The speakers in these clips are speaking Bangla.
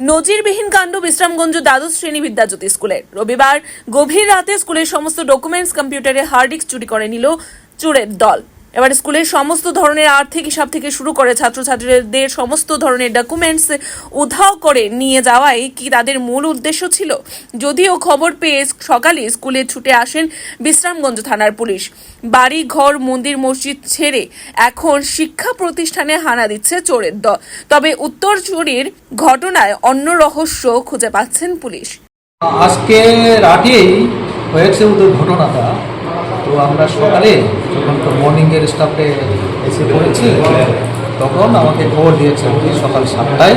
নজিরবিহীন কাণ্ড বিশ্রামগঞ্জ দ্বাদশ শ্রেণি বিদ্যাজ্যোতি স্কুলের রবিবার গভীর রাতে স্কুলের সমস্ত ডকুমেন্টস কম্পিউটারে হার্ড ডিস্ক চুরি করে নিল চোরের দল। এবার স্কুলের সমস্ত ধরনের আর্থিক হিসাব থেকে শুরু করে ছাত্রছাত্রীদের সমস্ত ধরনের ডকুমেন্টস উধাও করে নিয়ে যাওয়াই কি তাদের মূল উদ্দেশ্য ছিল? যদিও খবর পেয়ে সকালে স্কুলে ছুটে আসেন বিশ্রামগঞ্জ থানার পুলিশ। বাড়ি, ঘর, মন্দির, মসজিদ ছেড়ে এখন শিক্ষা প্রতিষ্ঠানে হানা দিচ্ছে চোরের দল। তবে উত্তর চুরির ঘটনায় অন্য রহস্য খুঁজে পাচ্ছেন পুলিশ। আজকে রাতেই হয়েছে ওদের ঘটনাটা। তো আমরা সকালে যখন তো মর্নিংয়ের স্টাফে এসে পড়েছি, তখন আমাকে খবর দিয়েছে উনি সকাল সাতটায়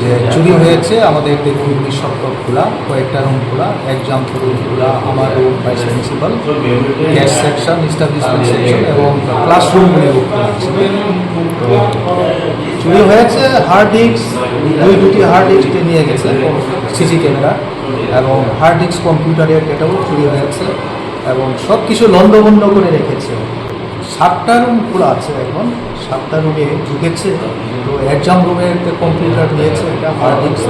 যে চুরি হয়েছে, আমাদের দেখুন সপ্তাহ খোলা, কয়েকটা রুম খোলা এক্সাম রুম খোলা, আমার room vice principal gas section establishment section এবং ক্লাসরুমগুলিও চুরি হয়েছে হার্ড ডিস্ক দুই দুটি হার্ড ডিস্ক নিয়ে গেছে সিসি ক্যামেরা এবং হার্ড ডিস্ক কম্পিউটারের এটাও চুরি হয়েছে। এবং সব কিছু লন্ডভন্ড করে রেখেছে। সাতটা রুম খোলা আছে এখন। সাতটা রুমে ঢুকেছে। তো এক্সাম একটা কম্পিউটার নিয়েছে এটা হার্ড ডিস্ক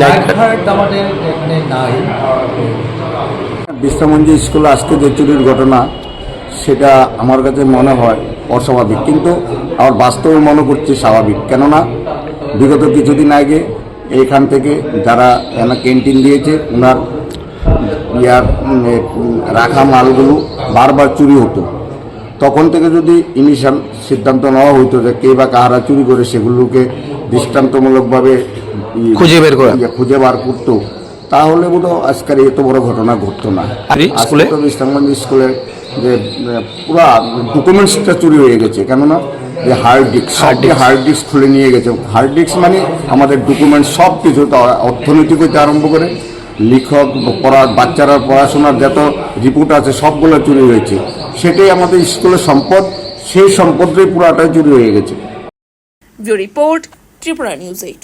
লাইট আমাদের এখানে নাই। বিশ্রামঞ্জি স্কুলে আজকে যে চুরির ঘটনা সেটা আমার কাছে মনে হয় অস্বাভাবিক। কিন্তু আমার বাস্তবে মনে করছি স্বাভাবিক। কেননা বিগত কিছুদিন আগে এখান থেকে যারা ক্যান্টিন দিয়েছে ওনার ইয়ার রাখা মালগুলো বারবার চুরি হতো। তখন থেকে যদি ইনিশিয়াল সিদ্ধান্ত নেওয়া হতো যে কে বা কাহারা চুরি করে সেগুলোকে দৃষ্টান্তমূলকভাবে খুঁজে বের করা। ইয়ে, খুঁজে বার করতো তাহলে বোধ আজকের এত বড় ঘটনা ঘটতো না। স্কুলে? তো স্কুলের যে পুরা ডকুমেন্টসটা চুরি হয়ে গেছে। কেননা যে হার্ড ডিস্ক সবটি হার্ড ডিস্ক খুলে নিয়ে গেছে। হার্ড ডিস্ক মানে আমাদের ডকুমেন্টস সব কিছু অর্থনৈতিক হইতে আরম্ভ করে লেখক, পড়া, বাচ্চারা পড়াশোনার যত রিপোর্ট আছে, সবগুলো চুরি হয়েছে। সেটাই আমাদের স্কুলের সম্পদ, সেই সম্পদটাই পুরাটাই চুরি হয়ে গেছে। Report, Tripura news eight.